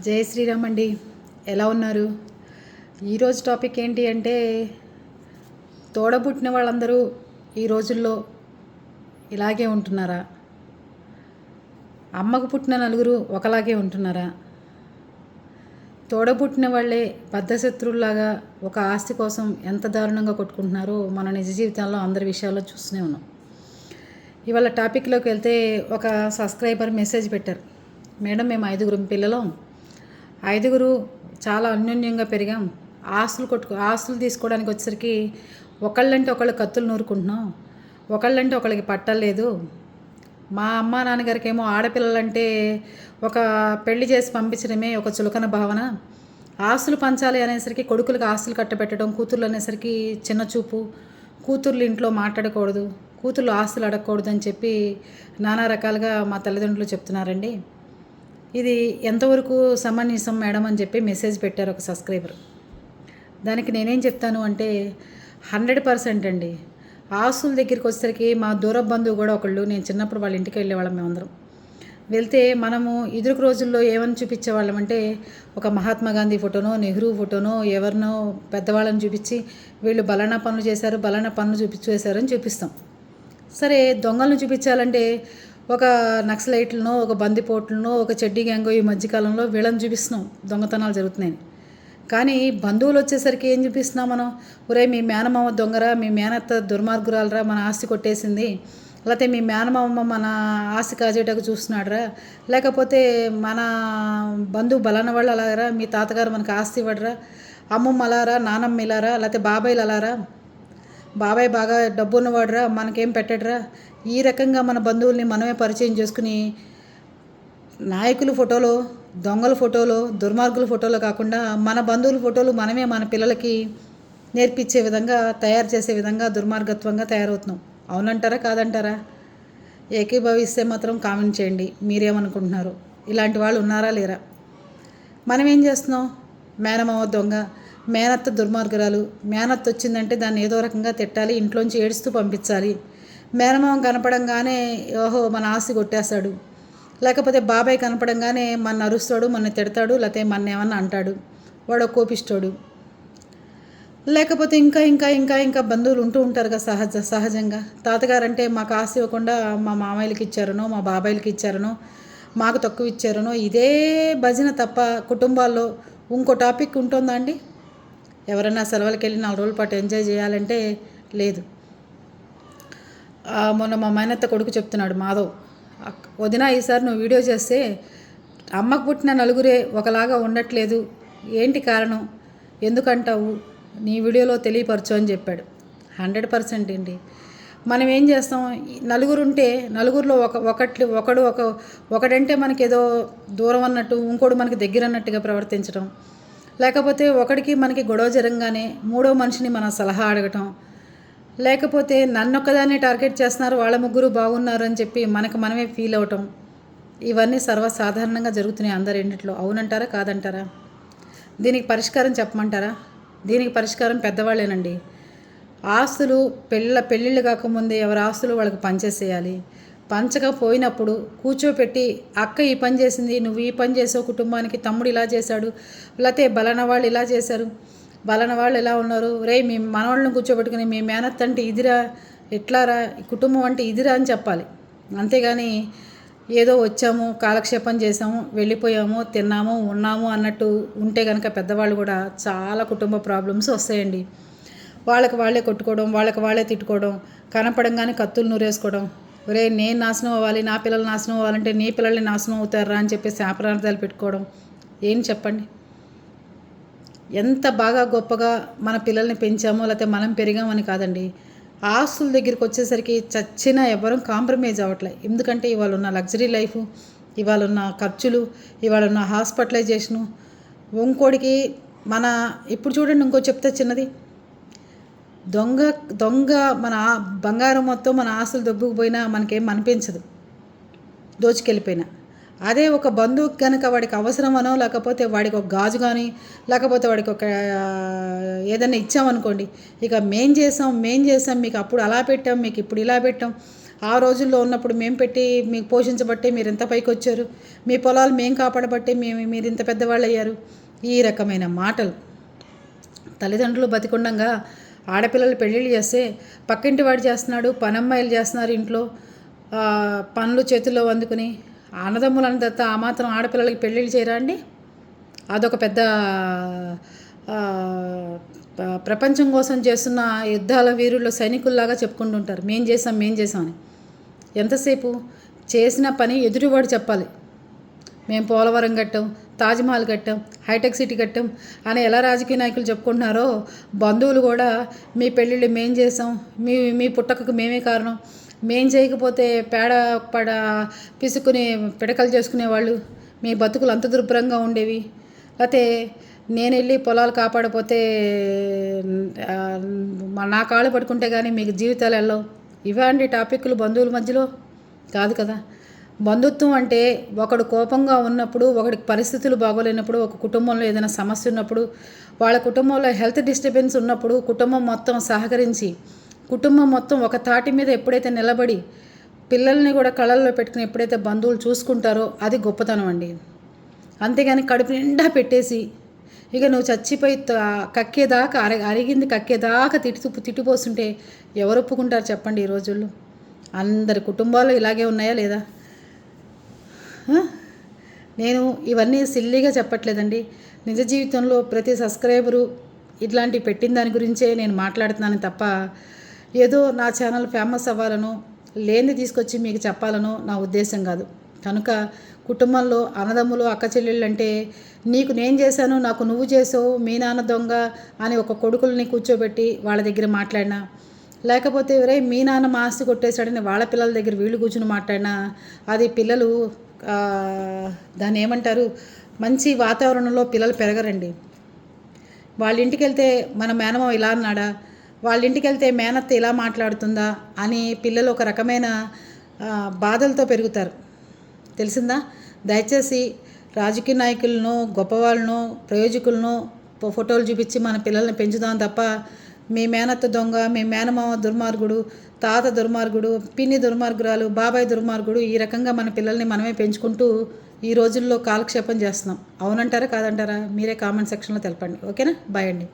జై శ్రీరామ్ అండి. ఎలా ఉన్నారు? ఈరోజు టాపిక్ ఏంటి అంటే తోడబుట్టిన వాళ్ళందరూ ఈ రోజుల్లో ఇలాగే ఉంటున్నారా? అమ్మకు పుట్టిన నలుగురు ఒకలాగే ఉంటున్నారా? తోడబుట్టిన వాళ్ళే బద్ధశత్రువులాగా ఒక ఆస్తి కోసం ఎంత దారుణంగా కొట్టుకుంటున్నారో మన నిజ జీవితంలో అందరి విషయాల్లో చూస్తూనే ఉన్నాం. ఇవాళ టాపిక్లోకి వెళ్తే ఒక సబ్స్క్రైబర్ మెసేజ్ పెట్టారు. మేడం మేము ఐదుగురు పిల్లలం. ఐదుగురు చాలా అన్యోన్యంగా పెరిగాం. ఆస్తులు కొట్టుకు ఆస్తులు తీసుకోవడానికి వచ్చేసరికి ఒకళ్ళంటే ఒకళ్ళు కత్తులు నూరుకుంటున్నాం. ఒకళ్ళంటే ఒకళ్ళకి పట్టలేదు మా అమ్మ నాన్నగారికి ఏమో ఆడపిల్లలంటే ఒక పెళ్ళి చేసి పంపించడమే ఒక చులకన భావన. ఆస్తులు పంచాలి అనేసరికి కొడుకులకు ఆస్తులు కట్టబెట్టడం కూతుర్లు అనేసరికి చిన్న చూపు. కూతుర్లు ఇంట్లో మాట్లాడకూడదు కూతుర్లు ఆస్తులు అడగకూడదు అని చెప్పి నానా రకాలుగా మా తల్లిదండ్రులు చెప్తున్నారండి. ఇది ఎంతవరకు సమంజసం మేడం అని చెప్పి మెసేజ్ పెట్టారు ఒక సబ్స్క్రైబర్. దానికి నేనేం చెప్తాను అంటే హండ్రెడ్ పర్సెంట్ అండి. ఆస్తుల దగ్గరికి వచ్చేసరికి మా దూర బంధువు కూడా ఒకళ్ళు నేను చిన్నప్పుడు వాళ్ళ ఇంటికి వెళ్ళేవాళ్ళం మేమందరం. వెళ్తే మనము ఇదురుకు రోజుల్లో ఏమని చూపించేవాళ్ళం అంటే ఒక మహాత్మా గాంధీ ఫోటోనో నెహ్రూ ఫోటోనో ఎవరినో పెద్దవాళ్ళని చూపించి వీళ్ళు బలానా పనులు చేశారు బలానా పనులు చూపించేశారు అని చూపిస్తాం. సరే దొంగలను చూపించాలంటే ఒక నక్సలైట్లనో ఒక బందిపోట్లను ఒక చెడ్డీ గ్యాంగో ఈ మధ్యకాలంలో వీళ్ళని చూపిస్తున్నాం. దొంగతనాలు జరుగుతున్నాయని కానీ బంధువులు వచ్చేసరికి ఏం చూపిస్తున్నాం మనం? ఒరే మీ మేనమామ దొంగరా మీ మేనత్త దుర్మార్గురాలరా మన ఆస్తి కొట్టేసింది. లేకపోతే మీ మేనమామ మన ఆస్తి కాజేటకు చూస్తున్నాడురా. లేకపోతే మన బంధువు బలాన వాళ్ళు అలాగరా మీ తాతగారు మనకు ఆస్తి ఇవ్వడరా. అమ్మమ్మ అలారా నానమ్మ ఇలారా లేకపోతే బాబాయిలు అలారా? బాబాయ్ బాగా డబ్బు ఉన్నవాడురా మనకేం పెట్టడరా? ఈ రకంగా మన బంధువుల్ని మనమే పరిచయం చేసుకుని నాయకుల ఫోటోలో దొంగల ఫోటోలో దుర్మార్గుల ఫోటోలో కాకుండా మన బంధువుల ఫోటోలు మనమే మన పిల్లలకి నేర్పించే విధంగా తయారు చేసే విధంగా దుర్మార్గత్వంగా తయారవుతున్నాం. అవునంటారా కాదంటారా? ఏకీభవిస్తే మాత్రం కామెంట్ చేయండి. మీరేమనుకుంటున్నారు? ఇలాంటి వాళ్ళు ఉన్నారా లేరా? మనం ఏం చేస్తున్నాం? మేనమావ దొంగ మేనత్త దుర్మార్గురాలు. మేనత్త వచ్చిందంటే దాన్ని ఏదో రకంగా తిట్టాలి ఇంట్లోంచి ఏడుస్తూ పంపించాలి. మేనమామ కనపడంగానే ఓహో మన ఆస్తి కొట్టేస్తాడు. లేకపోతే బాబాయ్ కనపడంగానే మన అరుస్తాడు మన తిడతాడు లేకపోతే మన ఏమన్నా అంటాడు. వాడు కోపిస్తాడు లేకపోతే ఇంకా ఇంకా ఇంకా ఇంకా బంధువులు ఉంటూ ఉంటారు కదా సహజ సహజంగా. తాతగారు అంటే మాకు ఆస్తి ఇవ్వకుండా మా మామయ్యలకి ఇచ్చారనో మా బాబాయిలకి ఇచ్చారనో మాకు తక్కువ ఇచ్చారనో ఇదే భజన తప్ప కుటుంబాల్లో ఇంకో టాపిక్ ఉంటుందా అండి? ఎవరైనా సెలవులకి వెళ్ళి నాలుగు రోజుల పాటు ఎంజాయ్ చేయాలంటే లేదు. మొన్న మా మేనత్త కొడుకు చెప్తున్నాడు మాధవ్ వదిన ఈసారి నువ్వు వీడియో చేస్తే అమ్మకు పుట్టిన నలుగురే ఒకలాగా ఉండట్లేదు. ఏంటి కారణం? ఎందుకంటావు? నీ వీడియోలో తెలియపరచు అని చెప్పాడు. హండ్రెడ్ పర్సెంట్ అండి. మనం ఏం చేస్తాం? నలుగురు ఉంటే నలుగురిలో ఒక ఒకటి ఒకడు ఒక ఒకడంటే మనకి ఏదో దూరం అన్నట్టు ఇంకోడు మనకి దగ్గర అన్నట్టుగా ప్రవర్తించడం లేకపోతే ఒకడికి మనకి గొడవ జరగగానే మూడో మనిషిని మన సలహా అడగటం. లేకపోతే నన్నొక్కదాన్ని టార్గెట్ చేస్తున్నారు వాళ్ళ ముగ్గురు బాగున్నారు అని చెప్పి మనకు మనమే ఫీల్ అవటం. ఇవన్నీ సర్వసాధారణంగా జరుగుతున్నాయి అందరు ఇంటిలో అవునంటారా కాదంటారా? దీనికి పరిష్కారం చెప్పమంటారా? దీనికి పరిష్కారం పెద్దవాళ్ళేనండి. ఆస్తులు పెళ్ళ పెళ్ళిళ్ళు కాకముందే ఎవరి ఆస్తులు వాళ్ళకి పనిచేసేయాలి. పంచకపోయినప్పుడు కూర్చోపెట్టి అక్క ఈ పని చేసింది నువ్వు ఈ పని చేసావు కుటుంబానికి తమ్ముడు ఇలా చేశాడు లేకపోతే బలన వాళ్ళు ఇలా చేశారు బలన వాళ్ళు ఎలా ఉన్నారు? రే మీ మనవాళ్ళని కూర్చోబెట్టుకుని మీ మేనత్ అంటే ఇదిరా ఎట్లారా కుటుంబం అంటే ఇదిరా అని చెప్పాలి. అంతేగాని ఏదో వచ్చాము కాలక్షేపం చేసాము వెళ్ళిపోయాము తిన్నాము ఉన్నాము అన్నట్టు ఉంటే కనుక పెద్దవాళ్ళు కూడా చాలా కుటుంబ ప్రాబ్లమ్స్ వస్తాయండి. వాళ్ళకి వాళ్ళే కొట్టుకోవడం వాళ్ళకి వాళ్ళే తిట్టుకోవడం కనపడంగానే కత్తులు నూరేసుకోవడం ఒరే నేను నాశనం అవ్వాలి నా పిల్లలు నాశనం అవ్వాలంటే నీ పిల్లల్ని నాశనం అవుతారా అని చెప్పి శాపనార్థాలు పెట్టుకోవడం. ఏం చెప్పండి? ఎంత బాగా గొప్పగా మన పిల్లల్ని పెంచామో లేకపోతే మనం పెరిగామని కాదండి. ఆస్తుల దగ్గరికి వచ్చేసరికి చచ్చినా ఎవరం కాంప్రమైజ్ అవ్వట్లే. ఎందుకంటే ఇవాళ ఉన్న లగ్జరీ లైఫ్ ఇవాళ ఉన్న ఖర్చులు ఇవాళ ఉన్న హాస్పిటలైజేషను ఇంకోటికి మన ఇప్పుడు చూడండి ఇంకో చెప్తే చిన్నది. దొంగ దొంగ మన బంగారం మొత్తం మన ఆస్తులు దొబ్బుకుపోయినా మనకేం అనిపించదు. దోచుకెళ్ళిపోయినా. అదే ఒక బంధువు కనుక వాడికి అవసరమనో లేకపోతే వాడికి ఒక గాజు కానీ లేకపోతే వాడికి ఒక ఏదైనా ఇచ్చామనుకోండి ఇక మేం చేసాం మేం చేసాం మీకు అప్పుడు అలా పెట్టాం మీకు ఇప్పుడు ఇలా పెట్టాం ఆ రోజుల్లో ఉన్నప్పుడు మేము పెట్టి మీకు పోషించబట్టే మీరు ఇంత పైకి వచ్చారు మీ పొలాలు మేము కాపాడబట్టే మేము మీరు ఇంత పెద్దవాళ్ళు అయ్యారు ఈ రకమైన మాటలు. తల్లిదండ్రులు బతికుండంగా ఆడపిల్లలు పెళ్ళిళ్ళు చేస్తే పక్కింటి వాడు చేస్తున్నాడు పనమ్మాయిలు చేస్తున్నారు ఇంట్లో. పనులు చేతుల్లో అందుకుని అన్నదమ్ములను తప్ప ఆ మాత్రం ఆడపిల్లలకి పెళ్ళిళ్ళు చేయరా అండి? అదొక పెద్ద ప్రపంచం కోసం చేస్తున్న యుద్ధాల వీరుల్లో సైనికుల్లాగా చెప్పుకుంటుంటారు. మేం చేసాం మేం చేసాం అని. ఎంతసేపు చేసిన పని ఎదుటివాడు చెప్పాలి. మేము పోలవరం కట్టాం తాజ్మహల్ కట్టాం హైటెక్ సిటీ కట్టాం అని ఎలా రాజకీయ నాయకులు చెప్పుకుంటున్నారో బంధువులు కూడా మీ పెళ్ళిళ్ళు మేం చేసాం మీ మీ పుట్టకకు మేమే కారణం. మేం చేయకపోతే పేడ పడ పిసుకుని పిడకలు చేసుకునేవాళ్ళు మీ బతుకులు అంత దుర్భరంగా ఉండేవి. లేకపోతే నేను వెళ్ళి పొలాలు కాపాడపోతే మా- నా కాళ్ళు పడుకుంటే కానీ మీకు జీవితాలు వెళ్ళవు. ఇవాంటి టాపిక్లు బంధువుల మధ్యలో కాదు కదా. బంధుత్వం అంటే ఒకడు కోపంగా ఉన్నప్పుడు ఒకడికి పరిస్థితులు బాగోలేనప్పుడు ఒక కుటుంబంలో ఏదైనా సమస్య ఉన్నప్పుడు వాళ్ళ కుటుంబంలో హెల్త్ డిస్టర్బెన్స్ ఉన్నప్పుడు కుటుంబం మొత్తం సహకరించి కుటుంబం మొత్తం ఒక తాటి మీద ఎప్పుడైతే నిలబడి పిల్లల్ని కూడా కళల్లో పెట్టుకుని ఎప్పుడైతే బంధువులు చూసుకుంటారో అది గొప్పతనం అండి. అంతేగాని కడుపు నిండా పెట్టేసి ఇక నువ్వు చచ్చిపోయి కక్కేదాకా అరి అరిగింది కక్కేదాకా తిట్టు తిట్టిపోస్తుంటే ఎవరు ఒప్పుకుంటారు చెప్పండి ఈ రోజుల్లో? అందరి కుటుంబాలు ఇలాగే ఉన్నాయా లేదా? నేను ఇవన్నీ సిల్లీగా చెప్పట్లేదండి. నిజ జీవితంలో ప్రతి సబ్స్క్రైబరు ఇట్లాంటి పెట్టిన దాని గురించే నేను మాట్లాడుతున్నాను తప్ప ఏదో నా ఛానల్ ఫేమస్ అవ్వాలనో లేనిది తీసుకొచ్చి మీకు చెప్పాలనో నా ఉద్దేశం కాదు. కనుక కుటుంబంలో అన్నదమ్ములు అక్క చెల్లెళ్ళు అంటే నీకు నేను చేశాను నాకు నువ్వు చేసావు మీ నాన్న దొంగ అని ఒక కొడుకుల్ని కూర్చోబెట్టి వాళ్ళ దగ్గర మాట్లాడినా లేకపోతే ఎవరై మీ నాన్న మాస్తి కొట్టేశాడని వాళ్ళ పిల్లల దగ్గర వీళ్ళు కూర్చుని మాట్లాడినా అది పిల్లలు దాన్ని ఏమంటారు? మంచి వాతావరణంలో పిల్లలు పెరగరండి. వాళ్ళ ఇంటికి వెళ్తే మన మేనమామ ఇలా అన్నాడా? వాళ్ళ ఇంటికి వెళ్తే మేనత్త ఇలా మాట్లాడుతుందా? అని పిల్లలు ఒక రకమైన బాధలతో పెరుగుతారు. తెలిసిందా? దయచేసి రాజకీయ నాయకులను గొప్పవాళ్ళను ప్రయోజకులను ఫోటోలు చూపించి మన పిల్లల్ని పెంచుదాం తప్ప మీ మేనత్త దొంగ మీ మేనమామ దుర్మార్గుడు తాత దుర్మార్గుడు పిన్ని దుర్మార్గురాలు బాబాయ్ దుర్మార్గుడు ఈ రకంగా మన పిల్లల్ని మనమే పెంచుకుంటూ ఈ రోజుల్లో కాలక్షేపం చేస్తున్నాం. అవునంటారా కాదంటారా? మీరే కామెంట్ సెక్షన్లో తెలపండి. ఓకేనా? బాయ్ అండి.